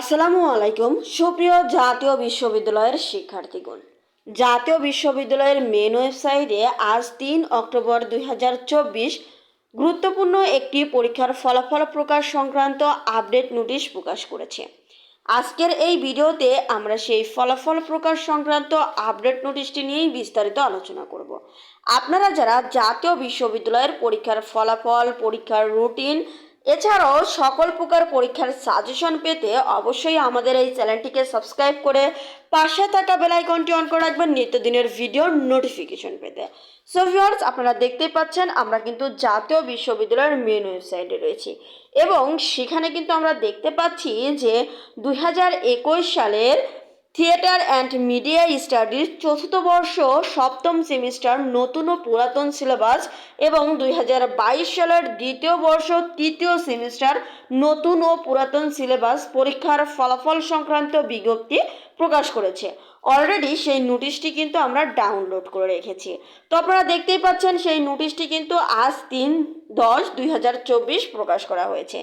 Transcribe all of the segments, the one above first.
আসসালামু আলাইকুম, সুপ্রিয় জাতীয় বিশ্ববিদ্যালয়ের শিক্ষার্থীগণ। জাতীয় বিশ্ববিদ্যালয়ের মেন ওয়েবসাইটে আজ তিন অক্টোবর দু হাজার চব্বিশ গুরুত্বপূর্ণ একটি পরীক্ষার ফলাফল প্রকাশ সংক্রান্ত আপডেট নোটিশ প্রকাশ করেছে। আজকের এই ভিডিওতে আমরা সেই ফলাফল প্রকাশ সংক্রান্ত আপডেট নোটিশটি নিয়েই বিস্তারিত আলোচনা করব। আপনারা যারা জাতীয় বিশ্ববিদ্যালয়ের পরীক্ষার ফলাফল, পরীক্ষার রুটিন এছাড়াও সকল প্রকার পরীক্ষার সাজেশন পেতে অবশ্যই আমাদের এই চ্যানেলটিকে সাবস্ক্রাইব করে পাশে থাকা বেল আইকনটি অন করে রাখবেন, নিত্যদিনের ভিডিওর নোটিফিকেশন পেতে। সো ভিউয়ার্স আপনারা দেখতেই পাচ্ছেন, আমরা কিন্তু জাতীয় বিশ্ববিদ্যালয়ের মেন ওয়েবসাইটে রয়েছি। এবং সেখানে কিন্তু আমরা দেখতে পাচ্ছি যে দু হাজার একুশ সালের থিয়েটার অ্যান্ড মিডিয়া স্টাডিজ চতুর্থ বর্ষ সপ্তম সেমিস্টার নতুন ও পুরাতন সিলেবাস এবং দু হাজার বাইশ সালের দ্বিতীয় বর্ষ তৃতীয় সেমিস্টার নতুন ও পুরাতন সিলেবাস পরীক্ষার ফলাফল সংক্রান্ত বিজ্ঞপ্তি প্রকাশ করেছে। অলরেডি সেই নোটিশটি কিন্তু আমরা ডাউনলোড করে রেখেছি। তো আপনারা দেখতেই পাচ্ছেন সেই নোটিশটি কিন্তু আজ তিন দশ দুই প্রকাশ করা হয়েছে।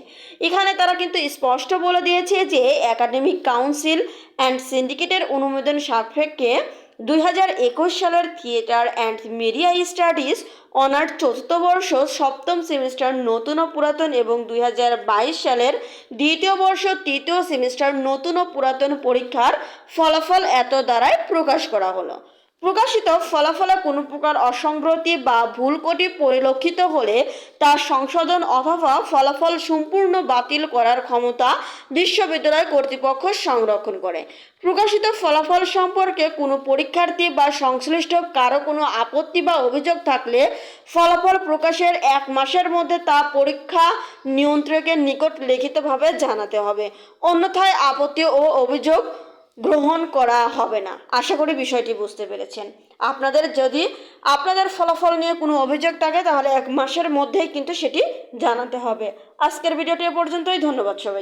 এখানে তারা কিন্তু স্পষ্ট বলে দিয়েছে যে একাডেমিক কাউন্সিল অ্যান্ড সিন্ডিকেটের অনুমোদন সাপেক্ষে দুই হাজার একুশ সালের theatre and media studies honour চতুর্থ বর্ষ সপ্তম সেমিস্টার নতুন ও পুরাতন এবং দুই হাজার বাইশ সালের দ্বিতীয় বর্ষ তৃতীয় সেমিস্টার নতুন ও পুরাতন পরীক্ষার ফলাফল এত দ্বারাই প্রকাশ করা হলো। প্রকাশিত ফলাফলে কোনো প্রকার অসঙ্গতি বা ভুল ভুলকটি পরিলক্ষিত হলে তা সংশোধন অথবা ফলাফল সম্পূর্ণ বাতিল করার ক্ষমতা বিশ্ববিদ্যালয় কর্তৃপক্ষ সংরক্ষণ করে। প্রকাশিত ফলাফল সম্পর্কে কোনো পরীক্ষার্থী বা সংশ্লিষ্ট কারও কোনো আপত্তি বা অভিযোগ থাকলে ফলাফল প্রকাশের এক মাসের মধ্যে তা পরীক্ষা নিয়ন্ত্রকের নিকট লিখিতভাবে জানাতে হবে। অন্যথায় আপত্তি ও অভিযোগ গ্রহণ করা হবে না। আশা করি বিষয়টি বুঝতে পেরেছেন। আপনাদের যদি আপনাদের ফলাফল নিয়ে কোনো অভিযোগ থাকে, তাহলে এক মাসের মধ্যেই কিন্তু সেটি জানাতে হবে। আজকের ভিডিওটি এ পর্যন্তই। ধন্যবাদ সবাই